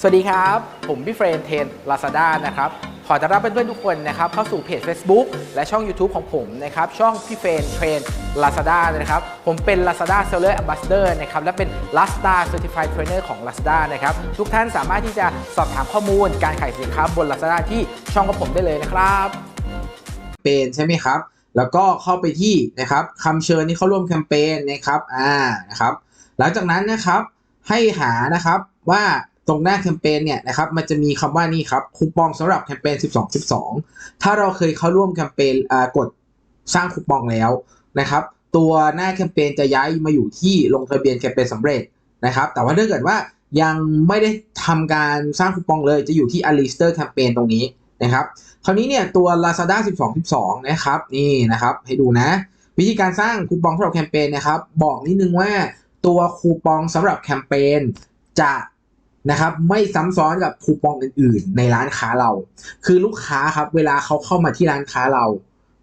สวัสดีครับ ผมพี่เฟรนเทน Lazada นะครับ ขอต้อนรับเพื่อนๆทุกคนนะครับ เข้าสู่เพจ Facebook และช่อง YouTube ของผมนะครับ ช่องพี่เฟรนเทรน Lazada นะครับ ผมเป็น Lazada Seller Ambassador นะครับ และเป็น Lazada Certified Trainer ของ Lazada นะครับ ทุกท่านสามารถที่จะสอบถามข้อมูลการขายสินค้าบน Lazada ที่ช่องของผมได้เลยนะครับ เป็นใช่ไหมครับ แล้วก็เข้าไปที่นะครับคำเชิญที่เข้าร่วมแคมเปญนะครับ อ่า นะครับ หลังจากนั้นนะครับให้หานะครับว่า ตรงหน้าแคมเปญเนี่ยนะครับมันจะมีคำว่านี่ครับคูปองสำหรับแคมเปญ 12 12 ถ้าเราเคยเข้าร่วมแคมเปญอ่ากดสร้างคูปองแล้วนะครับ ตัวหน้าแคมเปญจะย้ายมาอยู่ที่ลงทะเบียนแคมเปญสำเร็จนะครับ แต่ว่าถ้าเกิดว่ายังไม่ได้ทำการสร้างคูปองเลยจะอยู่ที่ a l i s t e r แคมเปญตรงนี้นะครับ คราวนี้เนี่ยตัว Lazada 12 12 นะครับนี่นะครับให้ดูนะ วิธีการสร้างคูปองสำหรับแคมเปญนะครับ บอกนิดนึงว่าตัวคูปองสำหรับแคมเปญจะ นะครับไม่ซ้ำซ้อนกับคูปองอื่น ๆ ในร้านค้าเรา คือลูกค้าครับเวลาเขาเข้ามาที่ร้านค้าเรา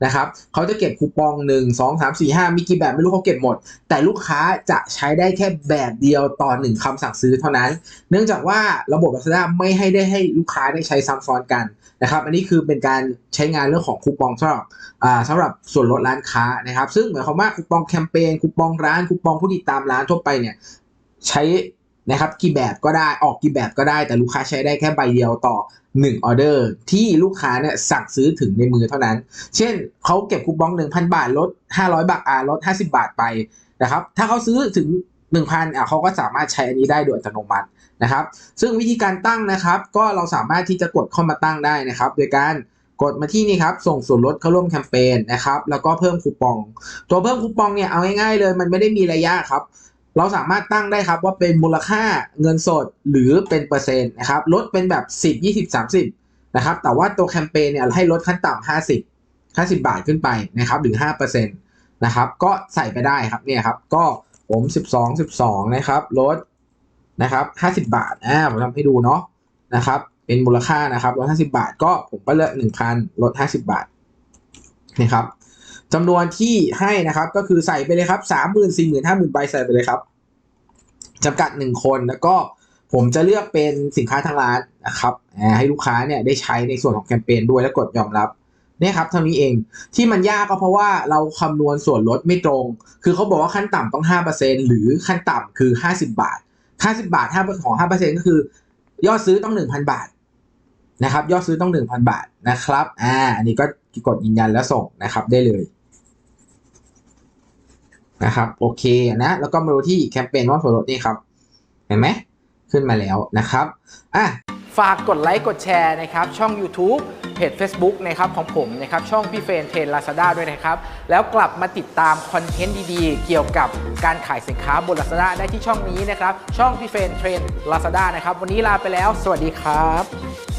นะครับเขาจะเก็บคูปอง 1 2 3 4 5 มีกี่แบบไม่รู้เขาเก็บหมด แต่ลูกค้าจะใช้ได้แค่แบบเดียวต่อหนึ่งคำสั่งซื้อเท่านั้น เนื่องจากว่าระบบ Lazada ไม่ให้ได้ให้ลูกค้าได้ใช้ซ้ำซ้อนกันนะครับ อันนี้คือเป็นการใช้งานเรื่องของคูปองสำหรับอ่าสำหรับส่วนลดร้านค้านะครับ ซึ่งหมายความว่าคูปองแคมเปญคูปองร้านคูปองผู้ติดตามร้านทั่วไปเนี่ยใช้ นะครับกี่แบบก็ได้ออกกี่แบบก็ได้ แต่ลูกค้าใช้ได้แค่ใบเดียวต่อ1ออเดอร์ที่ลูกค้าเนี่ยสั่งซื้อถึงในมือเท่านั้น เช่นเขาเก็บคูปอง 1,000 บาทลด 500 บาทอ่าลด 50 บาทไปนะครับถ้าเขาซื้อถึง 1,000อะเขาก็สามารถใช้อันนี้ได้โดยอัตโนมัตินะครับ ซึ่งวิธีการตั้งนะครับ ก็เราสามารถที่จะกดเข้ามาตั้งได้นะครับ โดยการกดมาที่นี่ครับ ส่งส่วนลดเข้าร่วมแคมเปญนะครับ แล้วก็เพิ่มคูปอง ตัวเพิ่มคูปองเนี่ยเอาง่ายๆเลย มันไม่ได้มีระยะครับ เราสามารถตั้งได้ครับว่าเป็นมูลค่าเงินสดหรือเป็นเปอร์เซ็นต์นะครับลดเป็นแบบ 10 20 30นะครับแต่ว่าตัวแคมเปญเนี่ยให้ลดขั้นต่ำ50 50 บาทขึ้นไปนะครับหรือ5%นะครับก็ใส่ไปได้ครับเนี่ยครับก็ผม 12 12นะครับลดนะครับห้าสิบาทอ่าผมทำให้ดูเนาะนะครับเป็นมูลค่านะครับลดห้าสิบาท ก็ผมก็เลือกหนึ่งพันลดห้าสิบาทนะครับ จำนวนที่ให้นะครับก็คือใส่ไปเลยครับสามหมื่นสี่หมื่นห้าหมื่นใบใส่ไปเลยครับจำกัดหนึ่งคนแล้วก็ผมจะเลือกเป็นสินค้าทางร้านนะครับให้ลูกค้าเนี่ยได้ใช้ในส่วนของแคมเปญด้วยแล้วกดยอมรับเนี่ยครับเท่านี้เองที่มันยากก็เพราะว่าเราคำนวณส่วนลดไม่ตรง คือเขาบอกว่าขั้นต่ำต้อง 5%หรือขั้นต่ำคือ 50 บาท 50 บาท5ของ 5%ก็คือยอดซื้อต้อง 1,000 บาทนะครับยอดซื้อต้อง 1,000 บาทนะครับอ่าอันนี้ก็กดยืนยันแล้วส่งนะครับได้เลย นะครับโอเคนะแล้วก็มาดูที่แคมเปญว่าส่วนลดนี่ครับเห็นไหมขึ้นมาแล้วนะครับอะฝากกดไลค์กดแชร์นะครับช่อง YouTube เพจ Facebook นะครับของผมนะครับช่องพี่เฟรนเทรนลาซาด้าด้วยนะครับ แล้วกลับมาติดตามคอนเทนต์ดีๆ เกี่ยวกับการขายสินค้าบน Lazada ได้ที่ช่องนี้นะครับ ช่องพี่เฟรนเทรนลาซาด้านะครับ วันนี้ลาไปแล้ว สวัสดีครับ